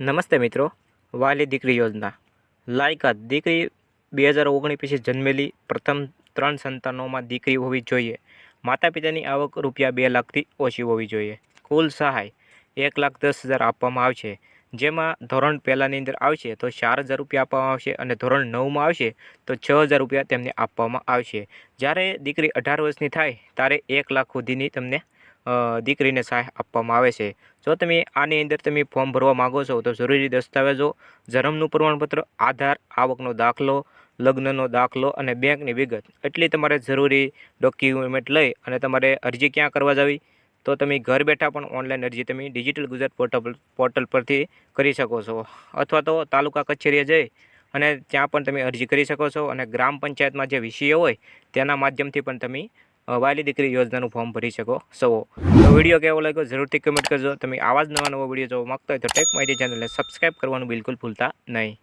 નમસ્તે મિત્રો, વાલી દીકરી યોજના. લાયકાત દીકરી બે હજાર ઓગણીસ પછી જન્મેલી પ્રથમ ત્રણ સંતાનોમાં દીકરી હોવી જોઈએ. માતા પિતાની આવક રૂપિયા બે લાખથી ઓછી હોવી જોઈએ. કુલ સહાય એક લાખ દસ હજાર આપવામાં આવશે. જેમાં ધોરણ પહેલાંની અંદર આવશે તો ચાર હજાર રૂપિયા આપવામાં આવશે અને ધોરણ નવમાં આવશે તો છ હજાર રૂપિયા તેમને આપવામાં આવશે. જ્યારે દીકરી અઢાર વર્ષની થાય, ત્યારે એક લાખ સુધીની તમને દીકરીને સહાય આપવામાં આવે છે. જો તમે આની અંદર તમે ફોર્મ ભરવા માગો છો, તો જરૂરી દસ્તાવેજો, જન્મનું પ્રમાણપત્ર, આધાર, આવકનો દાખલો, લગ્નનો દાખલો અને બેંકની વિગત. એટલી તમારે જરૂરી ડોક્યુમેન્ટ લઈ અને તમારે અરજી ક્યાં કરવા જવી? તો તમે ઘર બેઠા પણ ઓનલાઈન અરજી તમે ડિજિટલ ગુજરાત પોર્ટલ પોર્ટલ પરથી કરી શકો છો. અથવા તો તાલુકા કચેરીએ જઈ અને ત્યાં પણ તમે અરજી કરી શકો છો અને ગ્રામ પંચાયતમાં જે વિષયો હોય, તેના માધ્યમથી પણ તમે વાલી દીકરી યોજનાનું ફોર્મ ભરી શકો. છો તો વીડિયો કેવો લાગ્યો જરૂરથી કમેન્ટ કરજો. તમે આવા જ નવા નવો વીડિયો જોવા માગતા હોય તો ટેક માહિતી ચેનલને સબસ્ક્રાઈબ કરવાનું બિલકુલ ભૂલતા નહીં.